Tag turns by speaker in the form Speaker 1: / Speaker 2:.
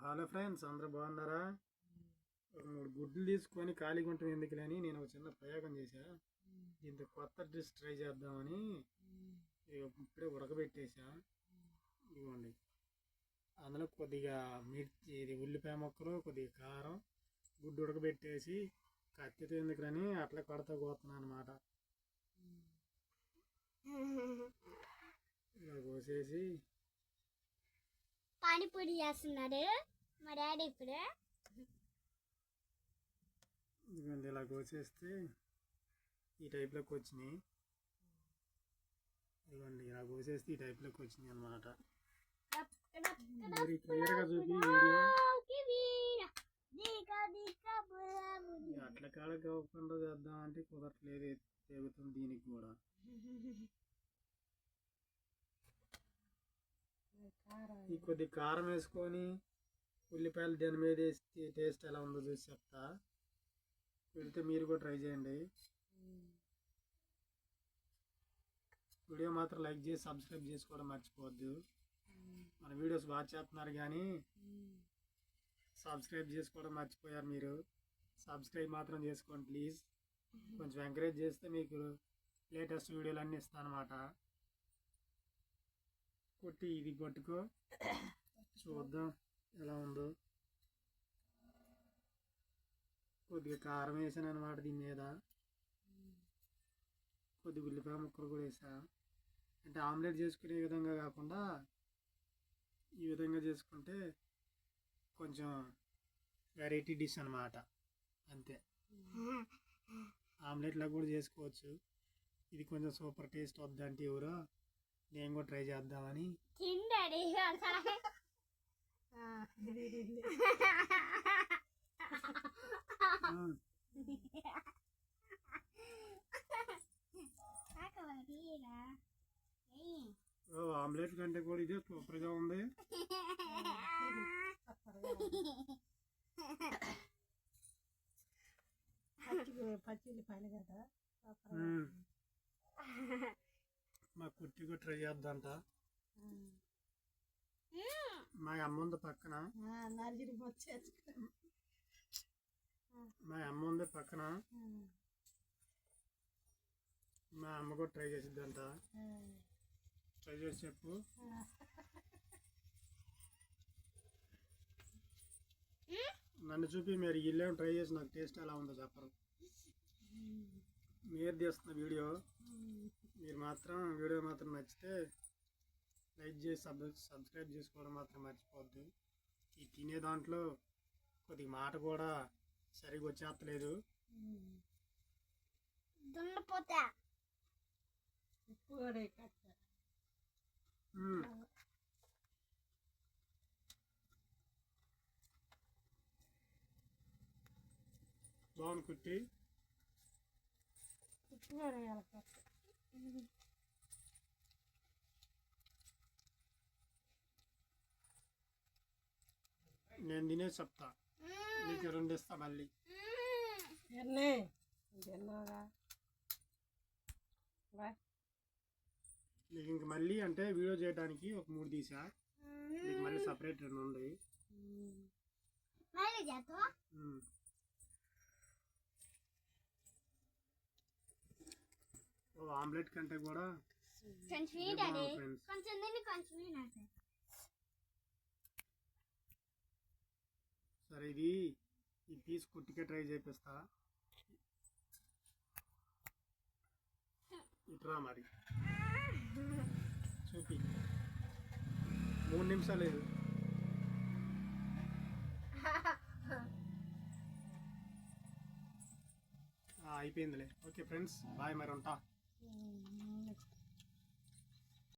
Speaker 1: Hello friends అందరూ బాగున్నారా? ఒక మూడు గుడ్లు తీసుకొని ఖాళీగా ఉంటాం ఎందుకులేని నేను ఒక చిన్న ప్రయోగం చేశా. దీంతో కొత్త డిష్ ట్రై చేద్దామని ఇప్పుడే ఉడకబెట్టేసా ఇదిగోండి అందులో కొద్దిగా మిర్చి ఇది ఉల్లిపాయ ముక్కలు కొద్దిగా కారం గుడ్డు ఉడకబెట్టేసి కత్తితో ఎందుకులని అట్లా కొడతా కోతున్నాను అనమాట ఇలా కోసేసి
Speaker 2: పానీపూరి చేస్తున్నాడు మా డాడీ ఇప్పుడు.
Speaker 1: ఇదిగోండి ఇలా కోసేస్తే ఈ టైప్లోకి వచ్చినాయి. ఇదిగోండి ఇలా కోసేస్తే ఈ టైప్లోకి వచ్చినాయి అనమాట మరి క్లియర్గా చూపి వీడియో. ఈ అట్ల కాడ కాకుండా చేద్దాం అంటే కుదరట్లేదు తెగుతుంది దీనికి కూడా. ఈ కొద్ది కారం వేసుకొని ఉల్లిపాయలు దాని మీద వేసి టేస్ట్ ఎలా ఉందో చూసి చెప్తా. వెళితే మీరు కూడా ట్రై చేయండి. వీడియో మాత్రం లైక్ చేసి సబ్స్క్రైబ్ చేసుకోవడం మర్చిపోవద్దు. మన వీడియోస్ బాగా చేస్తున్నారు కానీ సబ్స్క్రైబ్ చేసుకోవడం మర్చిపోయారు మీరు. సబ్స్క్రైబ్ మాత్రం చేసుకోండి ప్లీజ్. కొంచెం ఎంకరేజ్ చేస్తే మీకు లేటెస్ట్ వీడియోలు అన్నీ ఇస్తాను అనమాట కొట్టి ఇది పట్టుకో. చూద్దాం ఎలా ఉందో. కొద్దిగా కారం వేసాను అనమాట దీని మీద. కొద్దిగా ఉల్లిపాయ ముక్కలు కూడా వేసా. అంటే ఆమ్లెట్ చేసుకునే విధంగా కాకుండా ఈ విధంగా చేసుకుంటే కొంచెం వెరైటీ డిష్ అన్నమాట. అంతే. ఆమ్లెట్లో కూడా చేసుకోవచ్చు. ఇది కొంచెం సూపర్ టేస్ట్ వద్దంటే ఎవరో నేను కూడా ట్రై చేద్దామని.
Speaker 2: తిండాడి
Speaker 1: ఆ, ఓ ఆమ్లెట్ కంటే కూడా ఇదే సూపర్గా ఉంది.
Speaker 3: పచ్చి పైన కదా.
Speaker 1: మా కుట్టి కూడా ట్రై చేద్దంట మా అమ్మ ఉంది పక్కన. మా అమ్మ ఉంది పక్కన. మా అమ్మ కూడా ట్రై చేసిద్దంట. ట్రై చేసి చెప్పు. నన్ను చూపి మీరు ఇల్లేం ట్రై చేసి నాకు టేస్ట్ ఎలా ఉందో చెప్పరు. మీరు తీస్తున్న వీడియో మీరు మాత్రం వీడియో మాత్రం నచ్చితే లైక్ చేసి సబ్ సబ్స్క్రైబ్ చేసుకోవడం మాత్రం మర్చిపోవద్దు. ఈ తినే దాంట్లో కొద్దిగా మాట కూడా సరిగ్గా వచ్చేస్తలేదు
Speaker 2: దున్నపోతా.
Speaker 1: బాగుంది కట్ట. నేను తినేసి చెప్తా. నీకు రెండు ఇస్తా మళ్ళీ.
Speaker 3: ఎన్నే తిన్నావుగా బా.
Speaker 1: నీకు ఇంక మళ్ళీ అంటే వీడియో చేయడానికి ఒక మూడు తీసా. నీకు మళ్ళీ సపరేట్ రెండు ఉన్నాయి ఆమ్లెట్ కంటే కూడా
Speaker 2: కొంచెం
Speaker 1: ఇదే
Speaker 2: డాడీ.
Speaker 1: బాగుంది ఫ్రెండ్స్.
Speaker 2: కొంచెం తిని కొంచెం తినండి.
Speaker 1: సరే ఇది ఈ పీస్ కుట్టికే ట్రై చేపిస్తా. ఇట్రా మరి. చూపి. మూడు నిమిషాలు లేదు అయిపోయిందిలే. ఓకే ఫ్రెండ్స్ బాయ్ మరి ఉంటా.